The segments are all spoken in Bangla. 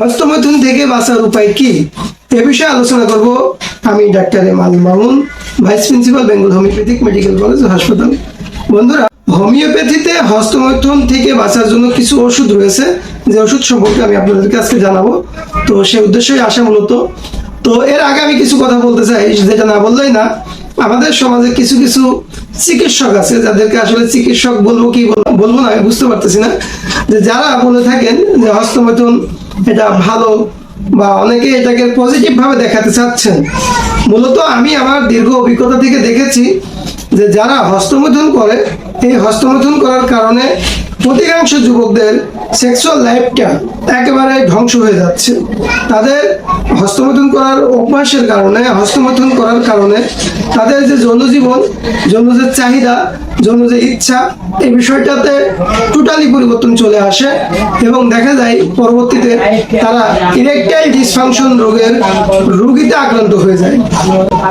হস্তমৈথুন থেকে বাঁচার উপায় কি? এ বিষয়ে আলোচনা করব আমি doctor Iman Mamun, vice principal, Bengal homeopathic medical college, হাসপাতাল। বন্ধুরা, হোমিওপ্যাথিতে হস্তমৈথুন থেকে বাঁচার জন্য কিছু ওষুধ রয়েছে। যে ওষুধ সম্পর্কে আমি আপনাদেরকে আজকে জানাব। তো সে উদ্দেশ্যই আসা মূলত। তো এর আগে আমি কিছু কথা বলতে চাই, যেটা না বললেই না। আমাদের সমাজে কিছু কিছু চিকিৎসক আছে, যাদেরকে আসলে চিকিৎসক বলব কি বলবো- বলব না, আমি বুঝতে পারতেছি না। যে যারা বলে থাকেন যে হস্তমৈথুন এটা ভালো বা অনেকে এটাকে পজিটিভ ভাবে দেখাতে চাচ্ছেন। মূলত আমি আমার দীর্ঘ অভিজ্ঞতা থেকে দেখেছি যে যারা হস্তমৈথুন করে, এই হস্তমৈথুন করার কারণে অধিকাংশ যুবকদের সেক্সুয়াল লাইফটা একেবারে ধ্বংস হয়ে যাচ্ছে। তাদের হস্তমৈথুন করার অভ্যাসের কারণে, হস্তমৈথুন করার কারণে তাদের যে যৌন জীবন যৌন যে চাহিদা যে ইচ্ছা, এই বিষয়টাতে টোটালি পরিবর্তন চলে আসে এবং দেখা যায় পরবর্তীতে তারা ইরেকটাইল ডিসফাংশন রোগের রোগীতে আক্রান্ত হয়ে যায়।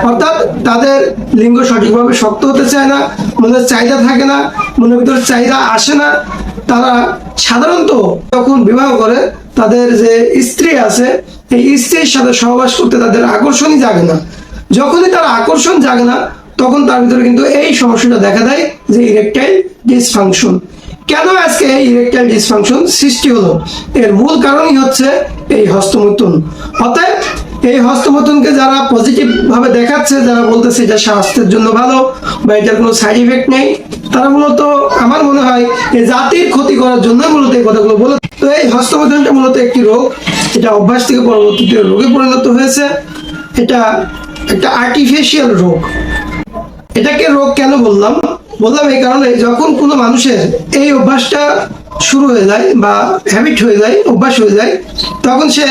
অর্থাৎ তাদের লিঙ্গ সঠিকভাবে শক্ত হতে চায় না, মনের চাহিদা থাকে না, মনের ভিতরে চাহিদা আসে না, তারা সাধারণত যখন বিবাহ করে, তাদের যে স্ত্রী আছে, এই স্ত্রীর সাথে সহবাস করতে তাদের আকর্ষণই জাগে না। যখনই তার আকর্ষণ জাগে না, তখন তার ভিতরে কিন্তু এই সমস্যাটা দেখা দেয় যে ইরেকটাইল ডিসফাংশন কেন আজকে এই ইরেকটাইল ডিসফাংশন সৃষ্টি হলো? এর মূল কারণই হচ্ছে এই হস্তমৈথুন। অতএব এই হস্তমৈথুনকে যারা পজিটিভ ভাবে দেখাচ্ছে, যারা বলতেছে এটা স্বাস্থ্যের জন্য ভালো বা এটার কোনো সাইড ইফেক্ট নেই, তারা মূলত, আমার মনে হয় জাতির ক্ষতি করার জন্য মূলত এই কথাগুলো বলে তো এই হস্তমৈথুনটা মূলত একটি রোগ। এটা অভ্যাস থেকে পরবর্তীতে রোগে পরিণত হয়েছে। এটা একটা আর্টিফিশিয়াল রোগ। এটাকে রোগ কেন বললাম? বললাম এই কারণে যখন কোনো মানুষের এই অভ্যাসটা শুরু হয়ে যায় বা হ্যাবিট হয়ে যায়, অভ্যাস হয়ে যায়, তখন সে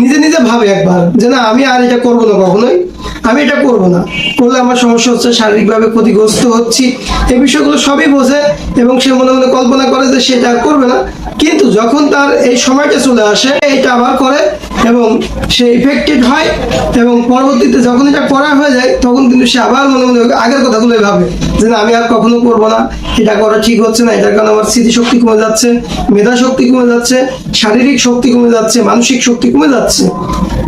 নিজে নিজে ভাবে একবার যে না, আমি আর এটা করব না কখনোই। আমি এটা করব না। করলে আমার সমস্যা হচ্ছে, শারীরিকভাবে ক্ষতিগ্রস্ত হচ্ছি। এই বিষয়গুলো সবই বোঝে এবং সে মনে মনে কল্পনা করে যে সেটা করবে না। কিন্তু যখন তার এই সময়টা চলে আসে, এটা আবার করে এবং সে ইফেক্টেড হয় এবং পরবর্তীতে যখন এটা করা হয়ে যায়, তখন কিন্তু সে আবার মনে মনে আগের কথাগুলোই ভাবে, যে না, আমি আর কখনো করব না। এটা করা ঠিক হচ্ছে না। এটার কারণে আমার স্মৃতিশক্তি কমে যাচ্ছে মেধা শক্তি কমে যাচ্ছে, শারীরিক শক্তি কমে যাচ্ছে, মানসিক শক্তি কমে যাচ্ছে।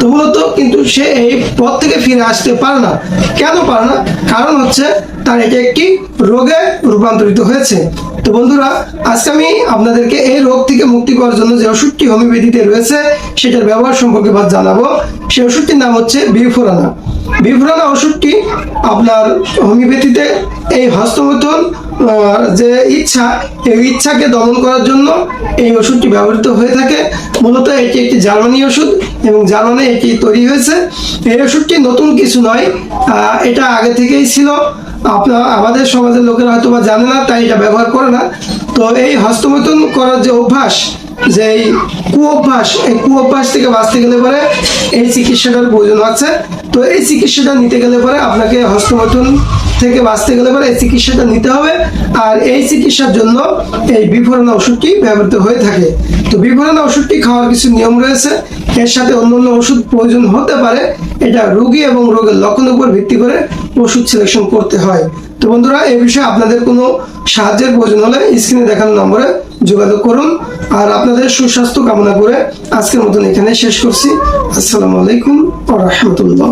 তো মূলত কিন্তু সে এই পথ থেকে ফিরে আসতে পারে না। কেন পারে না? কারণ হচ্ছে তার এটা একটি রোগে রূপান্তরিত হয়েছে। তো বন্ধুরা আজকে আমি আপনাদেরকে এই রোগ থেকে মুক্তি পাওয়ার জন্য যে ওষুধটি হোমিওপ্যাথিতে রয়েছে সেটার ব্যবহার সম্পর্কে বাদ জানাব। সেই ওষুধটির নাম হচ্ছে বিফোরানা। বিফোরানা ওষুধটি আপনার হোমিওপ্যাথিতে এই হস্তমৈথুন আহ, যে ইচ্ছা এই ইচ্ছাকে দমন করার জন্য এই ওষুধটি ব্যবহৃত হয়ে থাকে। মূলত এটি একটি জার্মানি ওষুধ এবং জার্মানি এটি তৈরি হয়েছে। এই ওষুধটি নতুন কিছু নয় এটা আগে থেকেই ছিল। আপনার আমাদের সমাজের লোকেরা হয়তো বা জানে না, তাই এটা ব্যবহার করে না। তো এই হস্তমৈথুন করার যে অভ্যাস, যে এই কুঅভ্যাস এই কুঅভ্যাস থেকে বাঁচতে গেলে পরে এই চিকিৎসাটার প্রয়োজন আছে তো এই চিকিৎসাটা নিতে গেলে পরে আপনাকে হস্তমৈথুন থেকে বাঁচতে গেলে পরে এই চিকিৎসাটা নিতে হবে। আর এই চিকিৎসার জন্য এই বিফোরণা ওষুধটি ব্যবহৃত হয়ে থাকে। তো বিফোরণা ওষুধটি খাওয়ার কিছু নিয়ম রয়েছে। এর সাথে অন্যান্য ওষুধ প্রয়োজন হতে পারে। এটা রোগী এবং রোগের লক্ষণের উপর ভিত্তি করে ওষুধ সিলেকশন করতে হয়। তো বন্ধুরা এই বিষয়ে আপনাদের কোনো সাহায্যের প্রয়োজন হলে স্ক্রিনে দেখানো নম্বরে যোগাযোগ করুন। আর আপনাদের সুস্বাস্থ্য কামনা করে আজকের মতন এখানে শেষ করছি। আসসালামু আলাইকুম রহমতুল্লাহ।